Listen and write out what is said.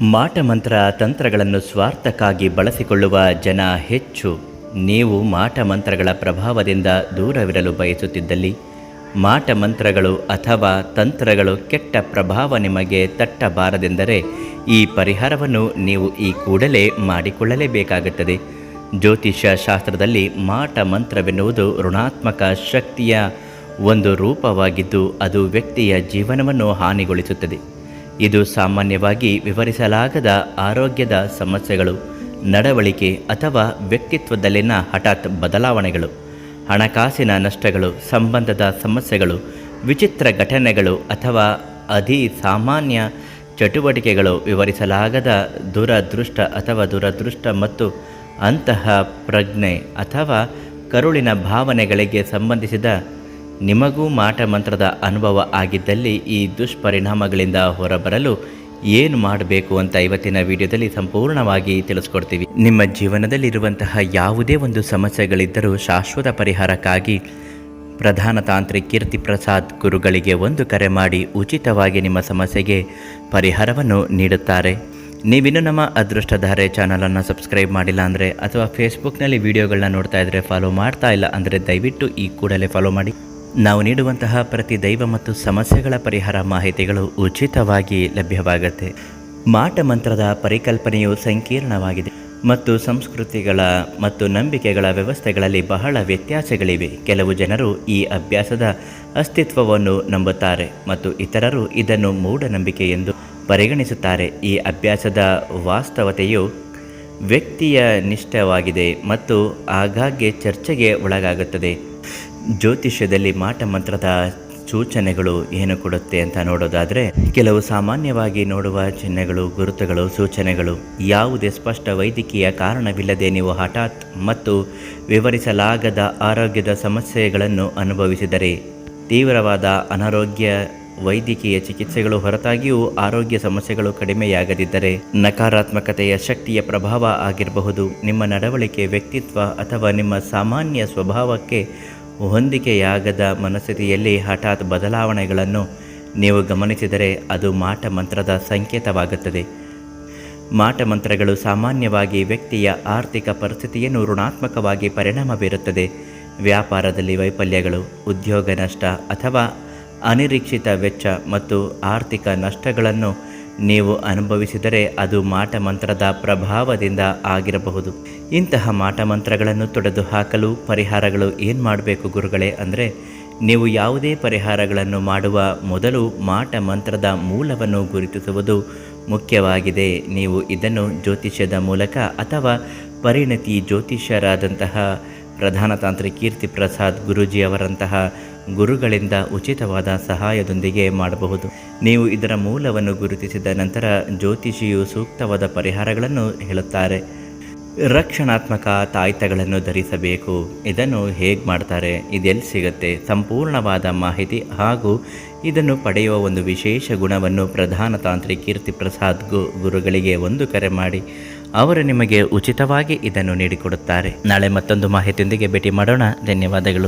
ಮಾಟಮಂತ್ರ ತಂತ್ರಗಳನ್ನು ಸ್ವಾರ್ಥಕ್ಕಾಗಿ ಬಳಸಿಕೊಳ್ಳುವ ಜನ ಹೆಚ್ಚು. ನೀವು ಮಾಟಮಂತ್ರಗಳ ಪ್ರಭಾವದಿಂದ ದೂರವಿರಲು ಬಯಸುತ್ತಿದ್ದಲ್ಲಿ, ಮಾಟಮಂತ್ರಗಳು ಅಥವಾ ತಂತ್ರಗಳು ಕೆಟ್ಟ ಪ್ರಭಾವ ನಿಮಗೆ ತಟ್ಟಬಾರದೆಂದರೆ ಈ ಪರಿಹಾರವನ್ನು ನೀವು ಈ ಕೂಡಲೇ ಮಾಡಿಕೊಳ್ಳಲೇಬೇಕಾಗುತ್ತದೆ. ಜ್ಯೋತಿಷ್ಯ ಶಾಸ್ತ್ರದಲ್ಲಿ ಮಾಟ ಮಂತ್ರವೆನ್ನುವುದು ಋಣಾತ್ಮಕ ಶಕ್ತಿಯ ಒಂದು ರೂಪವಾಗಿದ್ದು, ಅದು ವ್ಯಕ್ತಿಯ ಜೀವನವನ್ನು ಹಾನಿಗೊಳಿಸುತ್ತದೆ. ಇದು ಸಾಮಾನ್ಯವಾಗಿ ವಿವರಿಸಲಾಗದ ಆರೋಗ್ಯದ ಸಮಸ್ಯೆಗಳು, ನಡವಳಿಕೆ ಅಥವಾ ವ್ಯಕ್ತಿತ್ವದಲ್ಲಿನ ಹಠಾತ್ ಬದಲಾವಣೆಗಳು, ಹಣಕಾಸಿನ ನಷ್ಟಗಳು, ಸಂಬಂಧದ ಸಮಸ್ಯೆಗಳು, ವಿಚಿತ್ರ ಘಟನೆಗಳು ಅಥವಾ ಅಧಿ ಸಾಮಾನ್ಯ ಚಟುವಟಿಕೆಗಳು ವಿವರಿಸಲಾಗದ ದುರದೃಷ್ಟ ಅಥವಾ ದುರದೃಷ್ಟ ಮತ್ತು ಅಂತಹ ಪ್ರಜ್ಞೆ ಅಥವಾ ಕರುಳಿನ ಭಾವನೆಗಳಿಗೆ ಸಂಬಂಧಿಸಿದ ನಿಮಗೂ ಮಾಟ ಮಂತ್ರದ ಅನುಭವ ಆಗಿದ್ದಲ್ಲಿ ಈ ದುಷ್ಪರಿಣಾಮಗಳಿಂದ ಹೊರಬರಲು ಏನು ಮಾಡಬೇಕು ಅಂತ ಇವತ್ತಿನ ವಿಡಿಯೋದಲ್ಲಿ ಸಂಪೂರ್ಣವಾಗಿ ತಿಳಿಸ್ಕೊಡ್ತೀವಿ. ನಿಮ್ಮ ಜೀವನದಲ್ಲಿರುವಂತಹ ಯಾವುದೇ ಒಂದು ಸಮಸ್ಯೆಗಳಿದ್ದರೂ ಶಾಶ್ವತ ಪರಿಹಾರಕ್ಕಾಗಿ ಪ್ರಧಾನ ತಾಂತ್ರಿಕ್ ಕೀರ್ತಿ ಪ್ರಸಾದ್ ಗುರುಗಳಿಗೆ ಒಂದು ಕರೆ ಮಾಡಿ ಉಚಿತವಾಗಿ ನಿಮ್ಮ ಸಮಸ್ಯೆಗೆ ಪರಿಹಾರವನ್ನು ನೀಡುತ್ತಾರೆ. ನೀವಿನ್ನೂ ನಮ್ಮ ಅದೃಷ್ಟಧಾರೆ ಚಾನಲನ್ನು ಸಬ್ಸ್ಕ್ರೈಬ್ ಮಾಡಿಲ್ಲ ಅಂದರೆ ಅಥವಾ ಫೇಸ್ಬುಕ್ನಲ್ಲಿ ವಿಡಿಯೋಗಳನ್ನ ನೋಡ್ತಾ ಇದ್ದರೆ ಫಾಲೋ ಮಾಡ್ತಾ ಇಲ್ಲ ಅಂದರೆ ದಯವಿಟ್ಟು ಈ ಕೂಡಲೇ ಫಾಲೋ ಮಾಡಿ. ನಾವು ನೀಡುವಂತಹ ಪ್ರತಿ ದೈವ ಮತ್ತು ಸಮಸ್ಯೆಗಳ ಪರಿಹಾರ ಮಾಹಿತಿಗಳು ಉಚಿತವಾಗಿ ಲಭ್ಯವಾಗುತ್ತೆ. ಮಾಟ ಮಂತ್ರದ ಪರಿಕಲ್ಪನೆಯು ಸಂಕೀರ್ಣವಾಗಿದೆ ಮತ್ತು ಸಂಸ್ಕೃತಿಗಳ ಮತ್ತು ನಂಬಿಕೆಗಳ ವ್ಯವಸ್ಥೆಗಳಲ್ಲಿ ಬಹಳ ವ್ಯತ್ಯಾಸಗಳಿವೆ. ಕೆಲವು ಜನರು ಈ ಅಭ್ಯಾಸದ ಅಸ್ತಿತ್ವವನ್ನು ನಂಬುತ್ತಾರೆ ಮತ್ತು ಇತರರು ಇದನ್ನು ಮೂಢನಂಬಿಕೆ ಎಂದು ಪರಿಗಣಿಸುತ್ತಾರೆ. ಈ ಅಭ್ಯಾಸದ ವಾಸ್ತವತೆಯು ವ್ಯಕ್ತಿಯ ನಿಷ್ಠವಾಗಿದೆ ಮತ್ತು ಆಗಾಗ್ಗೆ ಚರ್ಚೆಗೆ ಒಳಗಾಗುತ್ತದೆ. ಜ್ಯೋತಿಷ್ಯದಲ್ಲಿ ಮಾಟ ಮಂತ್ರದ ಸೂಚನೆಗಳು ಏನು ಕೊಡುತ್ತೆ ಅಂತ ನೋಡೋದಾದರೆ, ಕೆಲವು ಸಾಮಾನ್ಯವಾಗಿ ನೋಡುವ ಚಿಹ್ನೆಗಳು, ಗುರುತುಗಳು, ಸೂಚನೆಗಳು. ಯಾವುದೇ ಸ್ಪಷ್ಟ ವೈದ್ಯಕೀಯ ಕಾರಣವಿಲ್ಲದೆ ನೀವು ಹಠಾತ್ ಮತ್ತು ವಿವರಿಸಲಾಗದ ಆರೋಗ್ಯದ ಸಮಸ್ಯೆಗಳನ್ನು ಅನುಭವಿಸಿದರೆ, ತೀವ್ರವಾದ ಅನಾರೋಗ್ಯ, ವೈದ್ಯಕೀಯ ಚಿಕಿತ್ಸೆಗಳು ಹೊರತಾಗಿಯೂ ಆರೋಗ್ಯ ಸಮಸ್ಯೆಗಳು ಕಡಿಮೆಯಾಗದಿದ್ದರೆ ನಕಾರಾತ್ಮಕತೆಯ ಶಕ್ತಿಯ ಪ್ರಭಾವ ಆಗಿರಬಹುದು. ನಿಮ್ಮ ನಡವಳಿಕೆ, ವ್ಯಕ್ತಿತ್ವ ಅಥವಾ ನಿಮ್ಮ ಸಾಮಾನ್ಯ ಸ್ವಭಾವಕ್ಕೆ ಹೊಂದಿಕೆಯಾಗದ ಮನಸ್ಥಿತಿಯಲ್ಲಿ ಹಠಾತ್ ಬದಲಾವಣೆಗಳನ್ನು ನೀವು ಗಮನಿಸಿದರೆ ಅದು ಮಾಟ ಮಂತ್ರದ ಸಂಕೇತವಾಗುತ್ತದೆ. ಮಾಟ ಮಂತ್ರಗಳು ಸಾಮಾನ್ಯವಾಗಿ ವ್ಯಕ್ತಿಯ ಆರ್ಥಿಕ ಪರಿಸ್ಥಿತಿಯನ್ನು ಋಣಾತ್ಮಕವಾಗಿ ಪರಿಣಾಮ ಬೀರುತ್ತದೆ. ವ್ಯಾಪಾರದಲ್ಲಿ ವೈಫಲ್ಯಗಳು, ಉದ್ಯೋಗ ನಷ್ಟ ಅಥವಾ ಅನಿರೀಕ್ಷಿತ ವೆಚ್ಚ ಮತ್ತು ಆರ್ಥಿಕ ನಷ್ಟಗಳನ್ನು ನೀವು ಅನುಭವಿಸಿದರೆ ಅದು ಮಾಟ ಮಂತ್ರದ ಪ್ರಭಾವದಿಂದ ಆಗಿರಬಹುದು. ಇಂತಹ ಮಾಟ ಮಂತ್ರಗಳನ್ನು ತೊಡೆದು ಹಾಕಲು ಪರಿಹಾರಗಳು ಏನು ಮಾಡಬೇಕು ಗುರುಗಳೇ ಅಂದರೆ, ನೀವು ಯಾವುದೇ ಪರಿಹಾರಗಳನ್ನು ಮಾಡುವ ಮೊದಲು ಮಾಟ ಮಂತ್ರದ ಮೂಲವನ್ನು ಗುರುತಿಸುವುದು ಮುಖ್ಯವಾಗಿದೆ. ನೀವು ಇದನ್ನು ಜ್ಯೋತಿಷ್ಯದ ಮೂಲಕ ಅಥವಾ ಪರಿಣತಿ ಜ್ಯೋತಿಷ್ಯರಾದಂತಹ ಪ್ರಧಾನ ತಾಂತ್ರಿ ಕೀರ್ತಿ ಪ್ರಸಾದ್ ಗುರೂಜಿಯವರಂತಹ ಗುರುಗಳಿಂದ ಉಚಿತವಾದ ಸಹಾಯದೊಂದಿಗೆ ಮಾಡಬಹುದು. ನೀವು ಇದರ ಮೂಲವನ್ನು ಗುರುತಿಸಿದ ನಂತರ ಜ್ಯೋತಿಷಿಯು ಸೂಕ್ತವಾದ ಪರಿಹಾರಗಳನ್ನು ಹೇಳುತ್ತಾರೆ. ರಕ್ಷಣಾತ್ಮಕ ತಾಯ್ತಗಳನ್ನು ಧರಿಸಬೇಕು. ಇದನ್ನು ಹೇಗೆ ಮಾಡ್ತಾರೆ? ಇದೆಲ್ಲಿ ಸಿಗುತ್ತೆ? ಸಂಪೂರ್ಣವಾದ ಮಾಹಿತಿ ಹಾಗೂ ಇದನ್ನು ಪಡೆಯುವ ಒಂದು ವಿಶೇಷ ಗುಣವನ್ನು ಪ್ರಧಾನ ತಾಂತ್ರಿ ಕೀರ್ತಿ ಪ್ರಸಾದ್ ಗು ಗುರುಗಳಿಗೆ ಒಂದು ಕರೆ ಮಾಡಿ. ಅವರು ನಿಮಗೆ ಉಚಿತವಾಗಿ ಇದನ್ನು ನೀಡಿಕೊಡುತ್ತಾರೆ. ನಾಳೆ ಮತ್ತೊಂದು ಮಾಹಿತಿಯೊಂದಿಗೆ ಭೇಟಿ ಮಾಡೋಣ. ಧನ್ಯವಾದಗಳು.